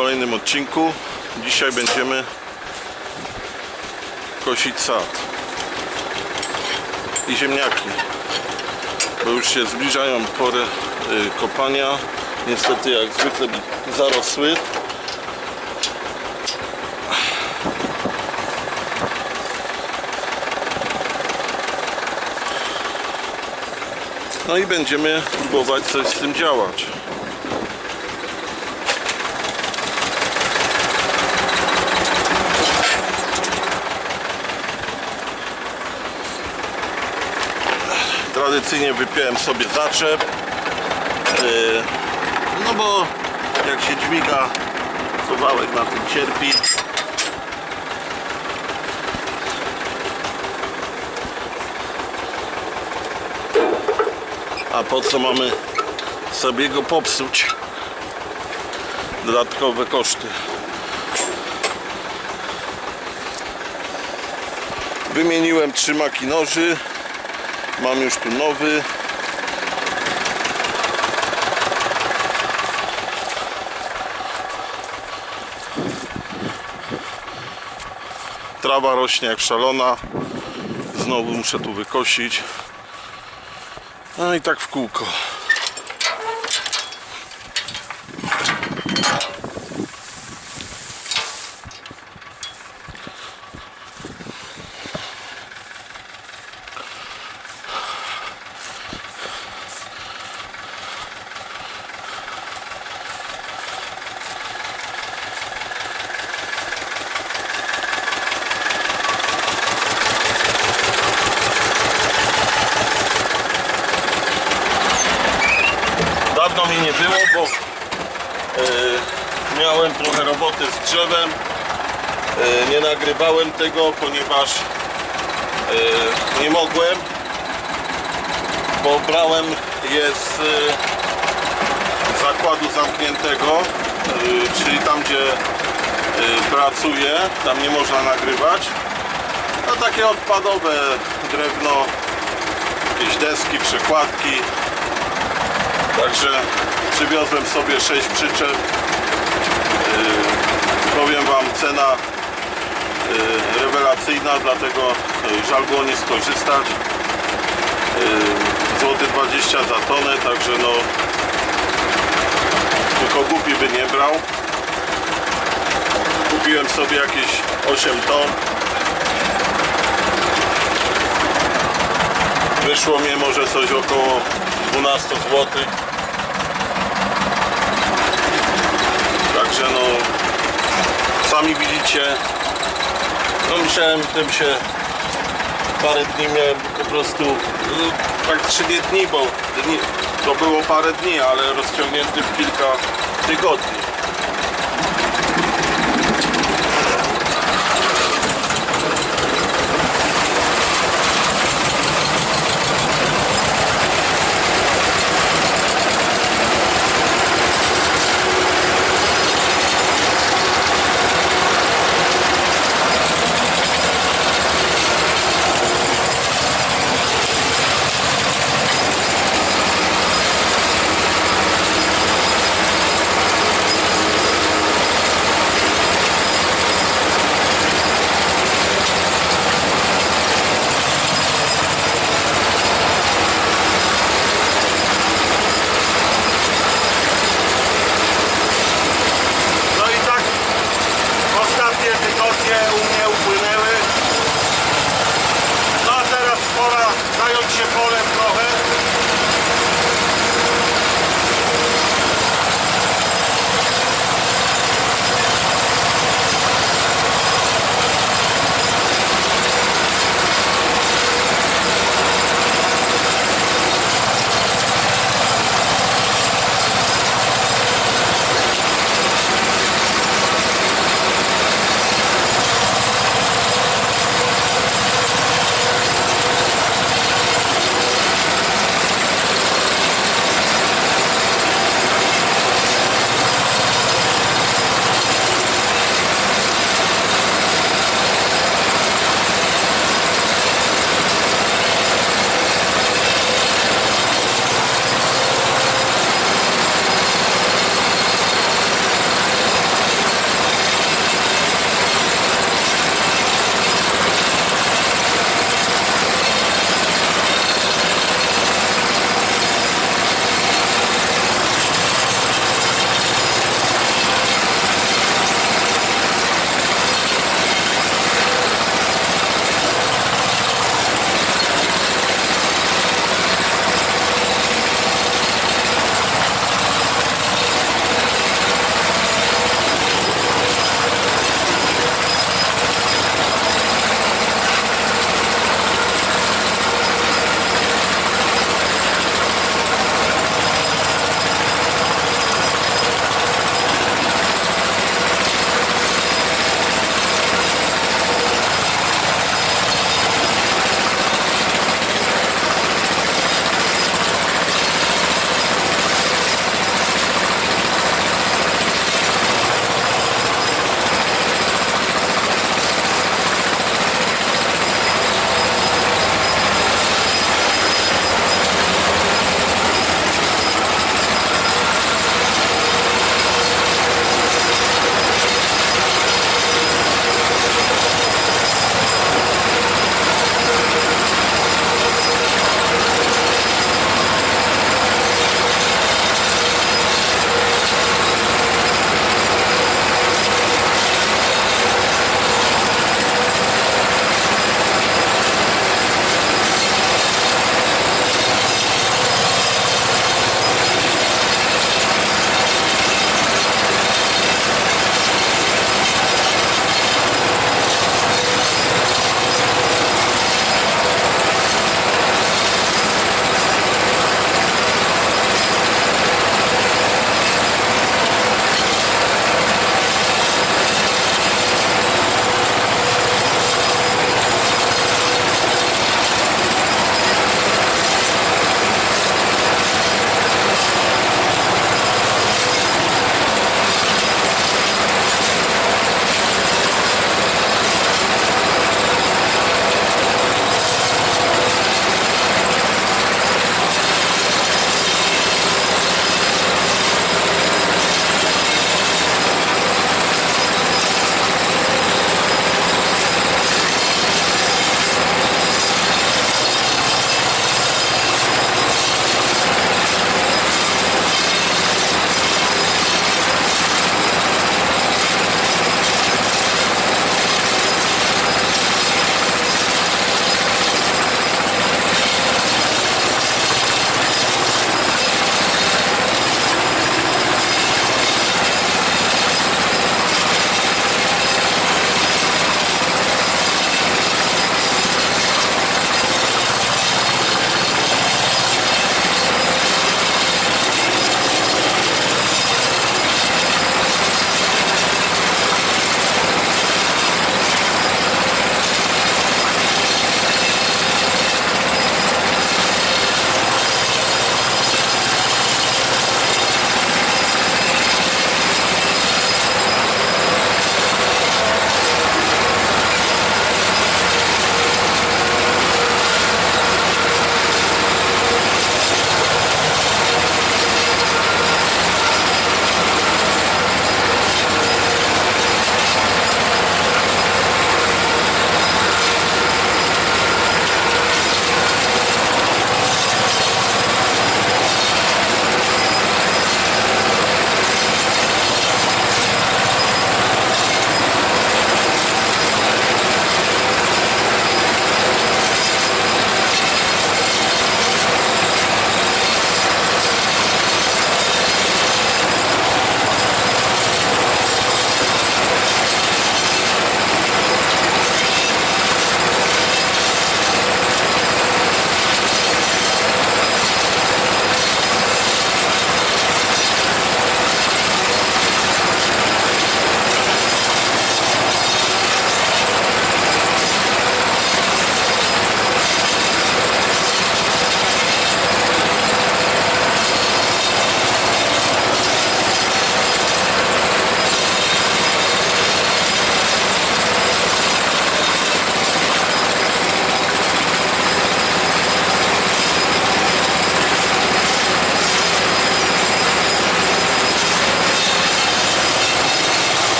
Kolejnym odcinku. Dzisiaj będziemy kosić sad i ziemniaki, bo już się zbliżają pory kopania. Niestety jak zwykle zarosły. No i będziemy próbować coś z tym działać. Tradycyjnie wypiąłem sobie zaczep. Yy, No bo jak się dźwiga, to na tym cierpi. A po co mamy sobie go popsuć? Dodatkowe koszty. Wymieniłem trzy maki noży. Mam już tu nowy. Trawa rośnie jak szalona. Znowu muszę tu wykosić. No i tak w kółko. Dawno mi nie było, bo e, miałem trochę roboty z drzewem. E, nie nagrywałem tego, ponieważ e, nie mogłem, bo brałem je z e, zakładu zamkniętego, e, czyli tam gdzie e, pracuję, tam nie można nagrywać. No takie odpadowe drewno, jakieś deski, przekładki. Także przywiozłem sobie 6 przyczep. Yy, powiem Wam, cena yy, rewelacyjna, dlatego yy, żal było nie skorzystać. Złoty 20 za tonę, także no tylko głupi by nie brał. Kupiłem sobie jakieś 8 ton. Wyszło mi może coś około 12 zł. Także no sami widzicie no musiałem tym się parę dni miałem po prostu no, praktycznie dni, bo dni, to było parę dni, ale rozciągnięty w kilka tygodni.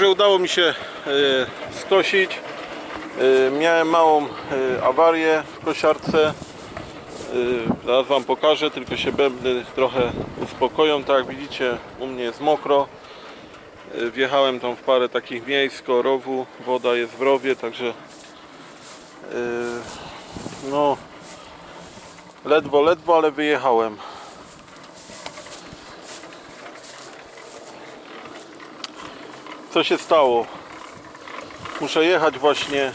Także udało mi się e, skosić. E, miałem małą e, awarię w kosiarce. Zaraz Wam pokażę, tylko się bębny trochę uspokoją. Tak jak widzicie, u mnie jest mokro. Wjechałem tam w parę takich miejsc koło. Woda jest w rowie, także no ledwo, ledwo, ale wyjechałem. Co się stało? Muszę jechać właśnie.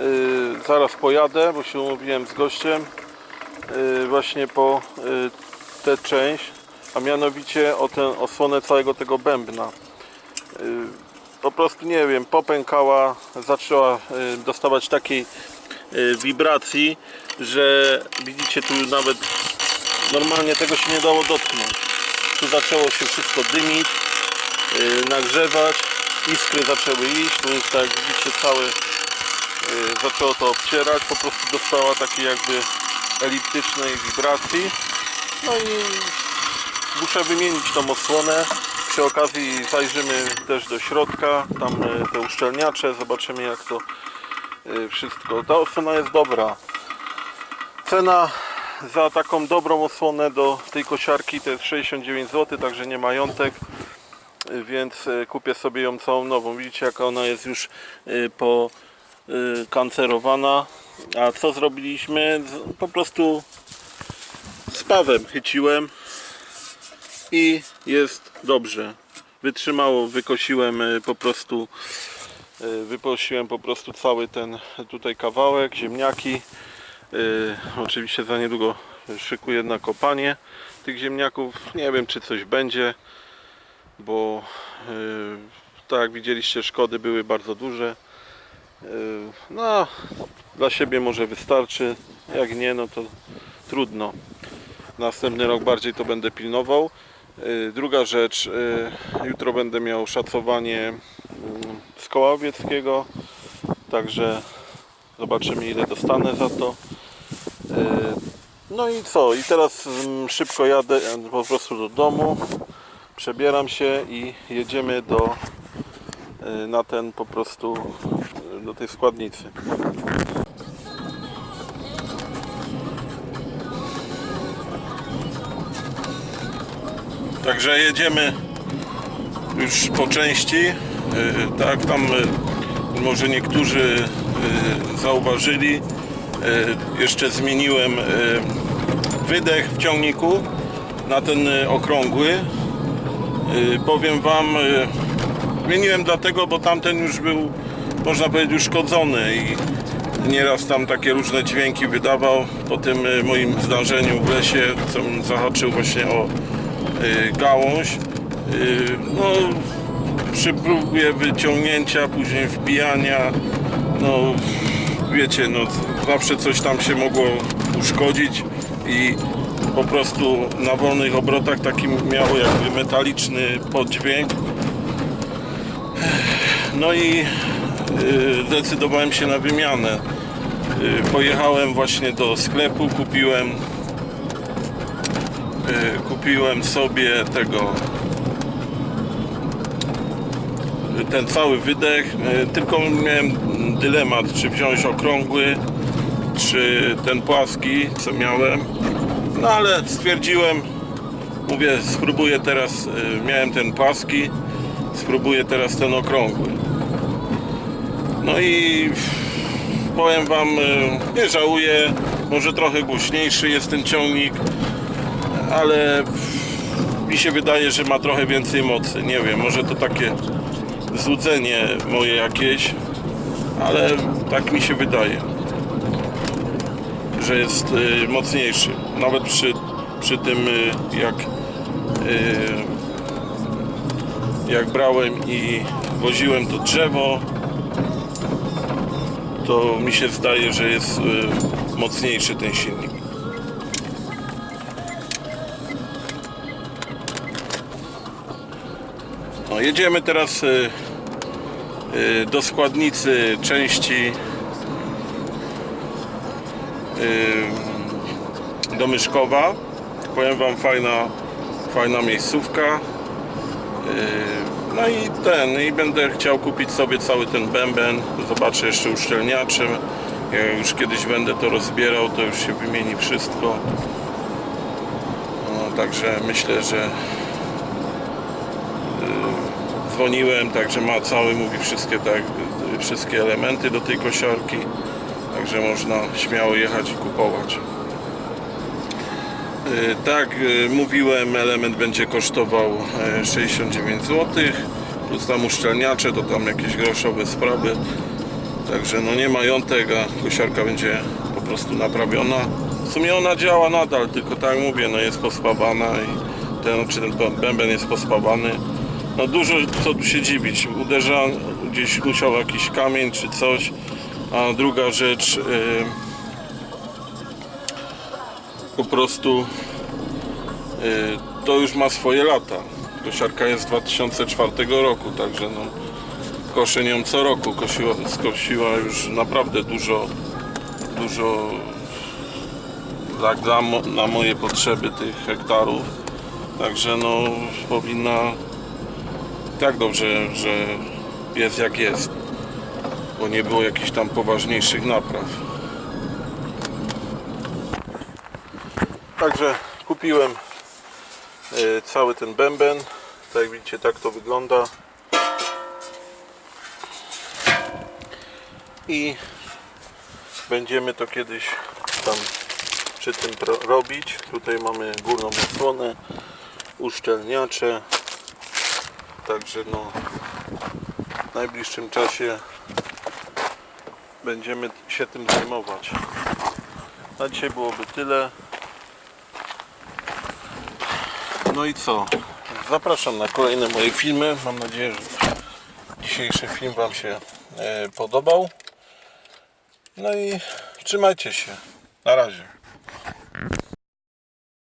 Yy, zaraz pojadę, bo się umówiłem z gościem. Yy, właśnie po yy, tę część, a mianowicie o tę osłonę całego tego bębna. Yy, po prostu nie wiem, popękała, zaczęła yy, dostawać takiej yy, wibracji, że widzicie tu nawet normalnie tego się nie dało dotknąć. Tu zaczęło się wszystko dymić nagrzewać, iskry zaczęły iść, tu jest tak widzicie całe yy, zaczęło to obcierać, po prostu dostała takiej jakby eliptycznej wibracji. No i muszę wymienić tą osłonę. Przy okazji zajrzymy też do środka, tam yy, te uszczelniacze, zobaczymy jak to wszystko. Ta osłona jest dobra. Cena za taką dobrą osłonę do tej kosiarki to jest 69 zł, także nie majątek więc e, kupię sobie ją całą nową. Widzicie jaka ona jest już e, po e. A co zrobiliśmy? Po prostu z pawem chyciłem i jest dobrze. Wytrzymało, wykosiłem po prostu wyposiłem po prostu cały ten tutaj kawałek, ziemniaki. Oczywiście za niedługo szykuję na kopanie tych ziemniaków. Nie wiem czy coś będzie bo yy, tak jak widzieliście szkody były bardzo duże. Yy, no dla siebie może wystarczy jak nie no to trudno. Następny rok bardziej to będę pilnował. Yy, druga rzecz jutro będę miał szacowanie z koła łowieckiego także zobaczymy ile dostanę za to. No i co? I teraz mm, szybko jadę e, po prostu do domu przebieram się i jedziemy do y, na ten po prostu y, do tej składnicy. Także jedziemy już po części. Y, Tak, tam może niektórzy zauważyli. Jeszcze zmieniłem wydech w ciągniku na ten okrągły. Y, powiem wam, y, zmieniłem dlatego, bo tamten już był, można powiedzieć, uszkodzony i nieraz tam takie różne dźwięki wydawał po tym y, moim zdarzeniu w lesie, co zahaczył właśnie o gałąź. No, przy próbie wyciągnięcia, później wbijania, no wiecie, no zawsze coś tam się mogło uszkodzić i po prostu na wolnych obrotach taki miało jakby metaliczny poddźwięk. No i y, zdecydowałem się na wymianę. Y, Pojechałem właśnie do sklepu, kupiłem y, kupiłem sobie tego ten cały wydech, tylko miałem dylemat, czy wziąć okrągły, czy ten płaski, co miałem. No ale stwierdziłem, mówię, spróbuję teraz, y, miałem ten płaski, spróbuję teraz ten okrągły. No i powiem Wam, y, nie żałuję, może trochę głośniejszy jest ten ciągnik, ale mi się wydaje, że ma trochę więcej mocy. Nie wiem, może to takie złudzenie moje jakieś, ale tak mi się wydaje, że jest y, mocniejszy. Nawet przy, przy tym, y, jak, y, jak brałem i woziłem to drzewo, to mi się zdaje, że jest y, mocniejszy ten silnik. No, jedziemy teraz do składnicy części do Myszkowa. Powiem Wam, fajna, fajna miejscówka. Y, No i ten, i będę chciał kupić sobie cały ten bęben. Zobaczę jeszcze uszczelniacze. Jak już kiedyś będę to rozbierał, to już się wymieni wszystko. No, także myślę, że yy, dzwoniłem, także ma cały, mówi wszystkie, tak, yy, wszystkie elementy do tej kosiarki. Także można śmiało jechać i kupować. Yy, Tak, yy, mówiłem, element będzie kosztował yy, 69 zł. Plus tam uszczelniacze, to tam jakieś groszowe sprawy. Także no nie majątek, a kosiarka będzie po prostu naprawiona. W sumie ona działa nadal, tylko tak mówię, no jest pospawana i ten, czy ten bęben jest pospawany. No dużo co tu się dziwić. Uderza gdzieś musiał jakiś kamień czy coś. A druga rzecz yy, po prostu yy, to już ma swoje lata. Kosiarka jest z 2004 roku, także no koszę nią co roku, kosiła, skosiła już naprawdę dużo, dużo tak dla, na moje potrzeby tych hektarów. Także no powinna tak dobrze, że jest jak jest, bo nie było jakichś tam poważniejszych napraw. Także kupiłem e, cały ten bęben. Tak jak widzicie, tak to wygląda. i będziemy to kiedyś tam przy tym robić. Tutaj mamy górną osłonę, uszczelniacze. Także no w najbliższym czasie będziemy się tym zajmować. Na dzisiaj byłoby tyle. No i co? Zapraszam na kolejne moje filmy. Mam nadzieję, że dzisiejszy film Wam się e, podobał. No i trzymajcie się. Na razie.